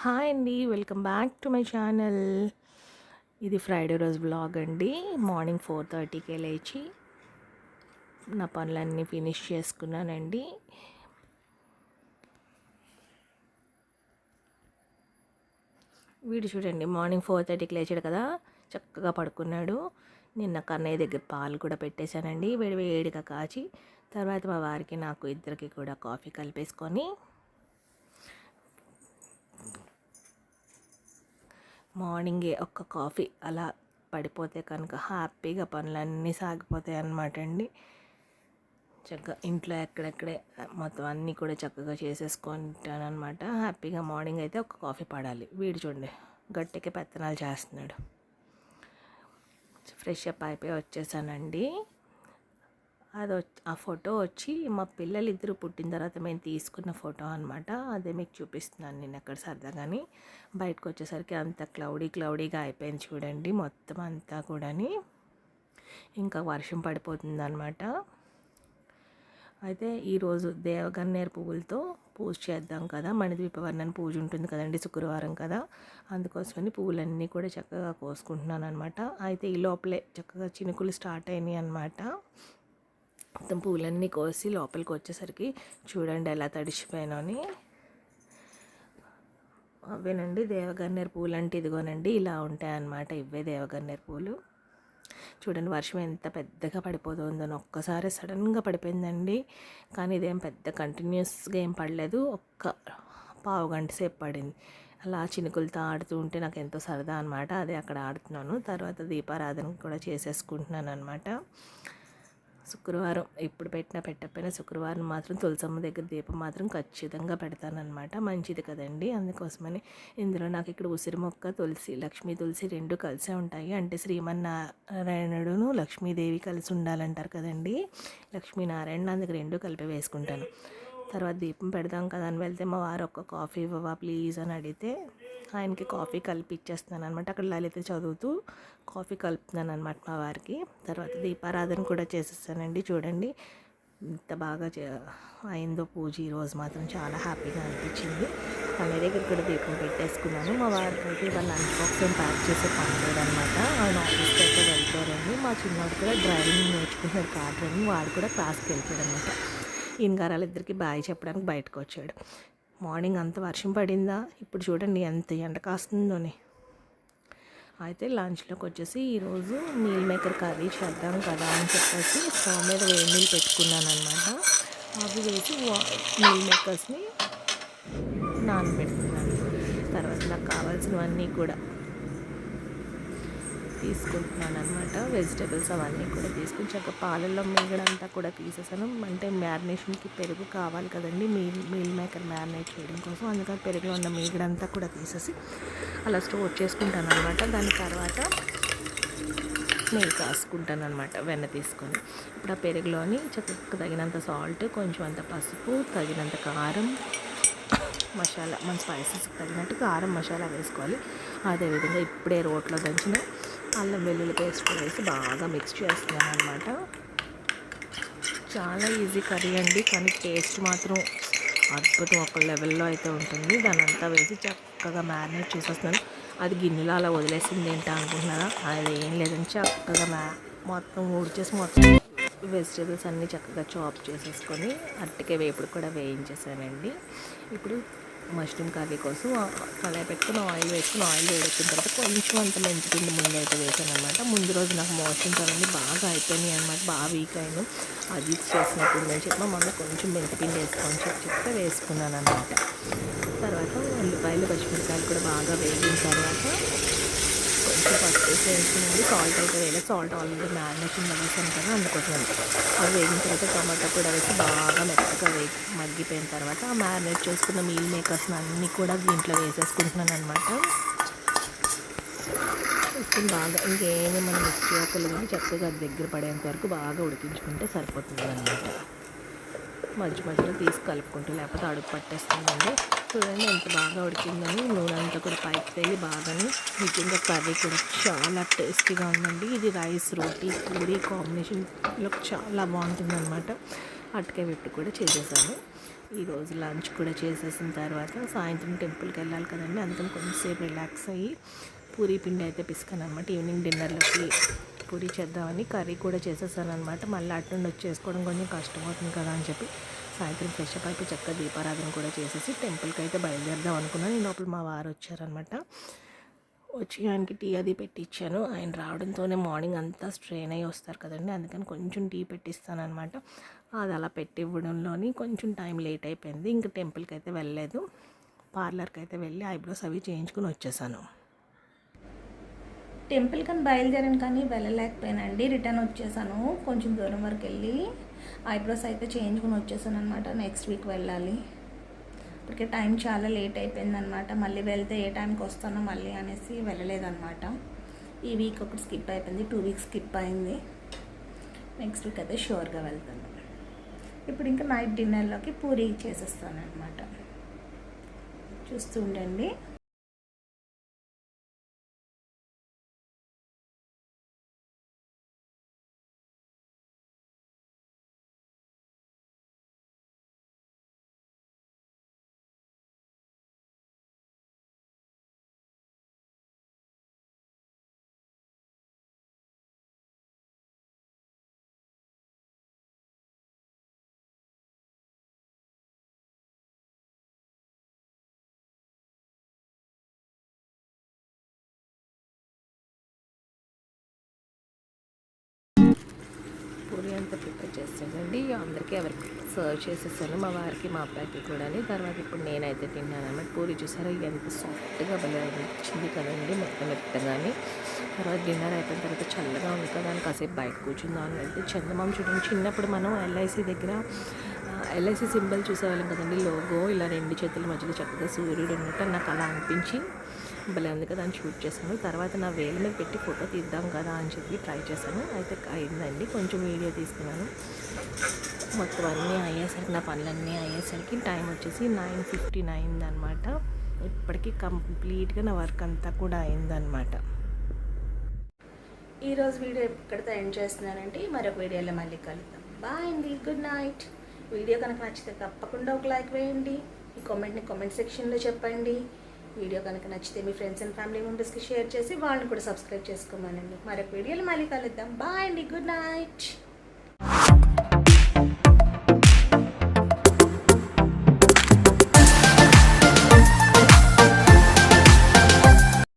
Hi అండి welcome back to my channel. ఇది Friday రోజు బ్లాగ్ అండి. మార్నింగ్ ఫోర్ థర్టీకే లేచి నా పనులన్నీ ఫినిష్ చేసుకున్నానండి. వీడు చూడండి మార్నింగ్ ఫోర్ థర్టీకి లేచాడు కదా చక్కగా పడుకున్నాడు. నిన్న కన్నయ్య దగ్గర పాలు కూడా పెట్టేశానండి. వేడి వేడిగా కాచి తర్వాత మా వారికి నాకు ఇద్దరికి కూడా కాఫీ కలిపేసుకొని మార్నింగే ఒక్క కాఫీ అలా పడిపోతే కనుక హ్యాపీగా పనులన్నీ సాగిపోతాయి అన్నమాట అండి. చక్కగా ఇంట్లో ఎక్కడెక్కడే మొత్తం అన్నీ కూడా చక్కగా చేసేసుకుంటానమాట హ్యాపీగా మార్నింగ్ అయితే ఒక కాఫీ పడాలి. వీడు చూడండి గట్టికి పెత్తనాలు చేస్తున్నాడు. ఫ్రెష్ అప్ అయిపోయి వచ్చేసానండి. అది ఆ ఫోటో వచ్చి మా పిల్లలు ఇద్దరు పుట్టిన తర్వాత మేము తీసుకున్న ఫోటో అనమాట అదే మీకు చూపిస్తున్నాను నేను అక్కడ సరదాగాని బయటకు వచ్చేసరికి అంత క్లౌడీ క్లౌడీగా అయిపోయింది చూడండి మొత్తం అంతా కూడాని. ఇంకా వర్షం పడిపోతుంది అనమాట అయితే ఈరోజు దేవగన్నేరు పువ్వులతో పూజ చేద్దాం కదా. మణిద్వీపవర్ణన్ పూజ ఉంటుంది కదండి శుక్రవారం కదా. అందుకోసమని పువ్వులన్నీ కూడా చక్కగా కోసుకుంటున్నాను అనమాట అయితే ఈ లోపలే చక్కగా చినుకులు స్టార్ట్ అయినాయి అనమాట మొత్తం పూలన్నీ కోసి లోపలికి వచ్చేసరికి చూడండి ఎలా తడిచిపోయానని అవేనండి దేవగన్నేరు పూలు అంటే ఇదిగోనండి ఇలా ఉంటాయి అన్నమాట ఇవే దేవగన్నేరు పూలు. చూడండి వర్షం ఎంత పెద్దగా పడిపోతుందని ఒక్కసారి సడన్గా పడిపోయిందండి. కానీ ఇదేం పెద్ద కంటిన్యూస్గా ఏం పడలేదు ఒక్క పావు గంట సేపు పడింది. అలా చినుకులతో ఆడుతూ ఉంటే నాకు ఎంతో సరదా అనమాట అదే అక్కడ ఆడుతున్నాను. తర్వాత దీపారాధన కూడా చేసేసుకుంటున్నాను అనమాట శుక్రవారం ఎప్పుడు పెట్టినా పెట్టకపోయినా శుక్రవారం మాత్రం తులసమ్మ దగ్గర దీపం మాత్రం ఖచ్చితంగా పెడతానమాట మంచిది కదండి. అందుకోసమని ఇందులో నాకు ఇక్కడ ఉసిరి మొక్క తులసి లక్ష్మీ తులసి రెండు కలిసే ఉంటాయి. అంటే శ్రీమన్నారాయణుడును లక్ష్మీదేవి కలిసి ఉండాలంటారు కదండి. లక్ష్మీనారాయణ అందుకు రెండు కలిపి వేసుకుంటాను. తర్వాత దీపం పెడదాం కదా అని వెళ్తే మా వారు ఒక్క కాఫీ ఇవ్వవా ప్లీజ్ అని అడిగితే ఆయనకి కాఫీ కలిపి ఇచ్చేస్తున్నాను అనమాట అక్కడ లలిత చదువుతూ కాఫీ కలుపుతున్నాను అనమాట మా వారికి. తర్వాత దీపారాధన కూడా చేసేస్తానండి చూడండి. ఇంత బాగా అయిందో పూజ ఈరోజు మాత్రం చాలా హ్యాపీగా అనిపించింది. తన దగ్గర కూడా దీపం పెట్టేసుకున్నాను. మా వారికి అయితే ఇవాళ లంచ్ బాక్స్ ఏం ప్యాక్ చేసే పని లేదనమాట ఆయన ఆఫీస్కి అయితే వెళ్తారండి మా చిన్నవాడు కూడా డ్రైవింగ్ నేర్చుకున్నాడు కార్ డ్రైవింగ్ వాడు కూడా క్లాస్కి వెళ్తాడు అనమాట ఈయన గారు బాయ్ చెప్పడానికి బయటకు వచ్చాడు మార్నింగ్ అంత వర్షం పడిందా? ఇప్పుడు చూడండి ఎంత ఎండ కాస్తుందోని. అయితే లంచ్లోకి వచ్చేసి ఈరోజు మీల్ మేకర్ కర్రీ చేద్దాం కదా అని చెప్పేసి స్టవ్ మీద వేడి నీళ్ళు పెట్టుకున్నాను అనమాట అవి వేసి మీల్ మేకర్స్ని నానబెడుతున్నాను తర్వాత నాకు కావాల్సినవన్నీ కూడా. తీసుకుంటున్నాను అనమాట వెజిటేబుల్స్ అవన్నీ కూడా తీసుకుని చక్కగా పాలల్లో మీగడంతా కూడా తీసేసాను. అంటే మ్యారినేషన్కి పెరుగు కావాలి కదండి. మీల్ మీల్ మేకర్ మ్యారినేట్ చేయడం కోసం అందుకని పెరుగులో ఉన్న మీగడంతా కూడా తీసేసి అలా స్టోర్ చేసుకుంటాను అనమాట దాని తర్వాత నెయ్యి కాసుకుంటాను అనమాట వెన్న తీసుకొని. ఇప్పుడు ఆ పెరుగులోని చక్కగా తగినంత సాల్ట్ కొంచెం అంత పసుపు తగినంత కారం మసాలా మన స్పైసెస్కి తగినట్టు కారం మసాలా వేసుకోవాలి. అదేవిధంగా ఇప్పుడే రోట్లో దంచిన అల్లం వెల్లుల్లి పేస్ట్ వేసి బాగా మిక్స్ చేస్తున్నాను అనమాట చాలా ఈజీ కర్రీ అండి కానీ టేస్ట్ మాత్రం అద్భుతం. ఒక లెవెల్లో అయితే ఉంటుంది. దాని అంతా వేసి చక్కగా మ్యారినేట్ చేసేస్తున్నాను. అది గిన్నెలో అలా వదిలేసింది ఏంటా అనుకుంటున్నారా? అది ఏం లేదని చక్కగా మ్యా మొత్తం ఊడ్చేసి మొత్తం వెజిటేబుల్స్ అన్నీ చక్కగా చాప్ చేసేసుకొని అరటికే వేపుడు కూడా వేయించేసానండి. ఇప్పుడు మష్రూమ్ కర్రీ కోసం కళాయి పెట్టుకుని ఆయిల్ వేసుకుని ఆయిల్ వేడెక్కిన తర్వాత కొంచెం అంత మెంతిపిండి ముందు అయితే వేసాను అనమాట ముందు రోజు నాకు మోషన్స్ అవన్నీ బాగా అయిపోయినాయి అనమాట బాగా వీక్ అయిన అది చేసినప్పుడు నేను చెప్పి మా మమ్మీ కొంచెం మెంతిపిండి వేసుకొని చెప్పి చెప్తే వేసుకున్నాను అనమాట తర్వాత ఉల్లిపాయలు పచ్చిమిరకాయలు కూడా బాగా వేగిన తర్వాత కొంచెం పసుపు వేసి సాల్ట్ అయితే వేయలేదు. సాల్ట్ ఆల్రెడీ మ్యారినేషన్ వేసాను కదా అందుకోసం అది వేగిన తర్వాత టమాటా కూడా వేసి బాగా మెత్తగా వేగి మగ్గిపోయిన తర్వాత మ్యారినేట్ చేసుకున్న మీల్ మేకర్స్ని అన్నీ కూడా దీంట్లో వేసేసుకుంటున్నాను అనమాట బాగా ఇంకేమీ మనం మిక్స్ కానీ చక్కగా దగ్గర పడేంత వరకు బాగా ఉడికించుకుంటే సరిపోతుంది అనమాట మధ్య మధ్యలో తీసి కలుపుకుంటూ లేకపోతే అడుగు పట్టేస్తుందండి. చూడండి ఎంత బాగా ఉడికిందని నూనె అంతా కూడా పైకి తేలి బాగాను నిజంగా కర్రీ కూడా చాలా టేస్టీగా ఉందండి. ఇది రైస్ రోటీ పూరి కాంబినేషన్లో చాలా బాగుంటుందన్నమాట. అటుకే పెట్టి కూడా చేసేసాను. ఈరోజు లంచ్ కూడా చేసేసిన తర్వాత సాయంత్రం టెంపుల్కి వెళ్ళాలి కదండి. అందుకని కొంచెంసేపు రిలాక్స్ అయ్యి పూరీ పిండి అయితే పిసుకాను అనమాట ఈవినింగ్ డిన్నర్లోకి పూరీ చేద్దామని కర్రీ కూడా చేసేసాను అనమాట మళ్ళీ అటు నుండి వచ్చేసుకోవడం కొంచెం కష్టమవుతుంది కదా అని చెప్పి సాయంత్రం ఫ్రెష్ అప్ అయిపోయి చక్కగా దీపారాధన కూడా చేసేసి టెంపుల్కి అయితే బయలుదేరదాం అనుకున్నాను. నేను లోపల మా వారు వచ్చారనమాట వచ్చి ఆయనకి టీ అది పెట్టించాను ఆయన రావడంతోనే మార్నింగ్ అంతా స్ట్రెయిన్ అయ్యి వస్తారు కదండి. అందుకని కొంచెం టీ పెట్టిస్తాను అనమాట అది అలా పెట్టి ఇవ్వడంలోని కొంచెం టైం లేట్ అయిపోయింది. ఇంకా టెంపుల్కి అయితే వెళ్ళలేదు. పార్లర్కి అయితే వెళ్ళి ఐబ్రోస్ అవి చేయించుకుని వచ్చేసాను. టెంపుల్ కానీ బయలుదేరాను కానీ వెళ్ళలేకపోయానండి. రిటర్న్ వచ్చేసాను. కొంచెం దూరం వరకు వెళ్ళి ఐబ్రోస్ అయితే చేయించుకుని వచ్చేసాను అనమాట నెక్స్ట్ వీక్ వెళ్ళాలి. ఇప్పటికే టైం చాలా లేట్ అయిపోయిందనమాట మళ్ళీ వెళ్తే ఏ టైంకి వస్తానో మళ్ళీ అనేసి వెళ్ళలేదన్నమాట. ఈ వీక్ ఒకటి స్కిప్ అయిపోయింది. టూ వీక్స్ స్కిప్ అయింది. నెక్స్ట్ వీక్ అయితే షూర్గా వెళ్తాను. ఇప్పుడు ఇంకా నైట్ డిన్నర్లోకి పూరి చేసేస్తాను అనమాట చూస్తూ ఉండండి. పూరి అంతా ప్రిపేర్ చేస్తానండి అందరికీ ఎవరికి సర్వ్ చేసేసాను. మా వారికి మా అబ్బాయికి కూడా తర్వాత ఇప్పుడు నేనైతే తిన్నాను అన్నమాట పూరి చూసారా? ఎంత సాఫ్ట్గా భలే వచ్చింది కదండి. మొత్తం మెత్తగానే. తర్వాత డిన్నర్ అయిపోయిన తర్వాత చల్లగా ఉంది కదా అని కాసేపు బయట కూర్చుందాం అని చందమామ చూడండి. చిన్నప్పుడు మనం ఎల్ఐసి దగ్గర ఎల్ఐసి సింబల్ చూసేవాళ్ళం కదండి. లోగో ఇలా రెండు చేతుల మధ్యలో చక్కగా సూర్యుడు ఉన్నట్టు నాకు అలా అనిపించి భలే ఉంది కదా అని షూట్ చేశాను. తర్వాత నా వేల మీద పెట్టి ఫోటో తీద్దాం కదా అని చెప్పి ట్రై చేశాను. అయితే అయిందండి. కొంచెం వీడియో తీసుకున్నాను. మొత్తం అన్నీ అయ్యేసరికి నా పనులన్నీ అయ్యేసరికి టైం వచ్చేసి నైన్ ఫిఫ్టీ నైన్ అనమాట ఇప్పటికీ కంప్లీట్గా నా వర్క్ అంతా కూడా అయిందనమాట ఈరోజు వీడియో ఎక్కడితో ఎండ్ చేస్తున్నానంటే మరొక వీడియోలో మళ్ళీ కలుద్దాం. బాయ్ అండి. గుడ్ నైట్ వీడియో కనుక నచ్చితే తప్పకుండా ఒక లైక్ వేయండి. ఈ కామెంట్ని కామెంట్ సెక్షన్లో చెప్పండి. వీడియో కనుక నచ్చితే మీ ఫ్రెండ్స్ అండ్ ఫ్యామిలీ మెంబర్స్కి షేర్ చేసి వాళ్ళని కూడా సబ్స్క్రైబ్ చేసుకోమనండి. మరొక వీడియోలు మళ్ళీ కలుద్దాం. బాయ్ అండి. Good night.